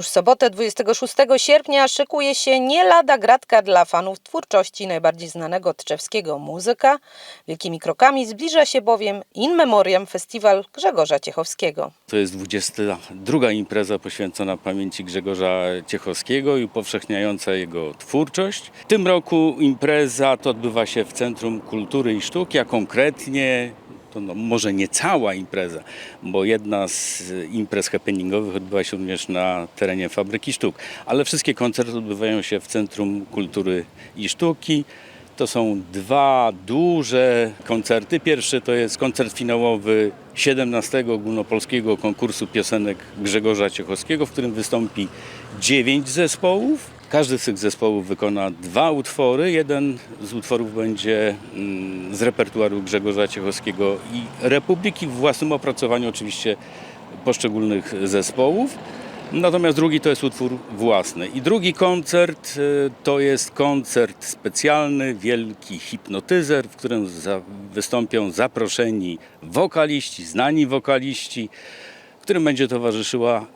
sobotę 26 sierpnia szykuje się nie lada gratka dla fanów twórczości najbardziej znanego tczewskiego muzyka. Wielkimi krokami zbliża się bowiem In Memoriam Festiwal Grzegorza Ciechowskiego. To jest 22 impreza poświęcona pamięci Grzegorza Ciechowskiego i upowszechniająca jego twórczość. W tym roku impreza to odbywa się w Centrum Kultury i Sztuki, a konkretnie to no, może nie cała impreza, bo jedna z imprez happeningowych odbywa się również na terenie Fabryki Sztuk, ale wszystkie koncerty odbywają się w Centrum Kultury i Sztuki. To są dwa duże koncerty. Pierwszy to jest koncert finałowy 17 ogólnopolskiego konkursu piosenek Grzegorza Ciechowskiego, w którym wystąpi dziewięć zespołów. Każdy z tych zespołów wykona dwa utwory. Jeden z utworów będzie mm, z repertuaru Grzegorza Ciechowskiego i Republiki w własnym opracowaniu oczywiście poszczególnych zespołów. Natomiast drugi to jest utwór własny. I drugi koncert y, to jest koncert specjalny, wielki hipnotyzer, w którym za, wystąpią zaproszeni wokaliści, znani wokaliści, którym będzie towarzyszyła,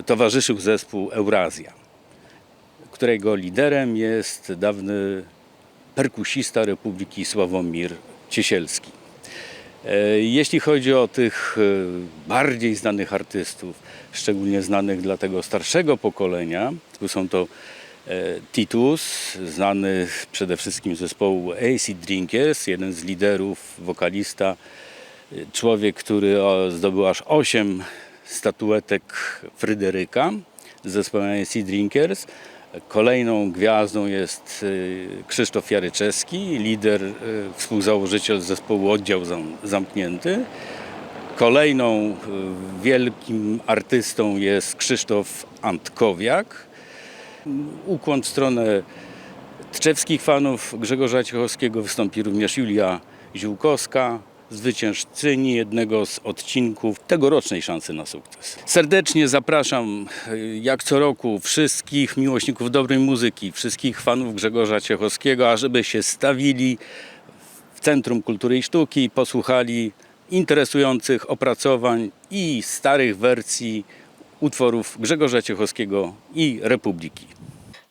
y, towarzyszył zespół Eurazja, którego liderem jest dawny perkusista Republiki Sławomir Ciesielski. E, Jeśli chodzi o tych e, bardziej znanych artystów, szczególnie znanych dla tego starszego pokolenia, tu są to e, Titus, znany przede wszystkim zespołu AC Drinkers, jeden z liderów, wokalista, człowiek, który zdobył aż 8 statuetek Fryderyka z zespołem AC Drinkers. Kolejną gwiazdą jest y, Krzysztof Jaryczewski, lider, y, współzałożyciel zespołu Oddział Zam- Zamknięty. Kolejną y, wielkim artystą jest Krzysztof Antkowiak. Ukłon w stronę tczewskich fanów Grzegorza Ciechowskiego wystąpi również Julia Ziółkowska, zwyciężczyni jednego z odcinków tegorocznej szansy na sukces. Serdecznie zapraszam, y, jak co roku, wszystkich miłośników dobrej muzyki, wszystkich fanów Grzegorza Ciechowskiego, ażeby się stawili w Centrum Kultury i Sztuki i posłuchali interesujących opracowań i starych wersji utworów Grzegorza Ciechowskiego i Republiki.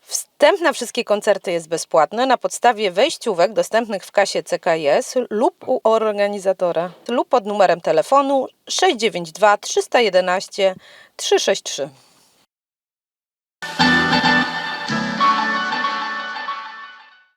Wstęp na wszystkie koncerty jest bezpłatny na podstawie wejściówek dostępnych w kasie CKS lub u organizatora lub pod numerem telefonu 692 311 363.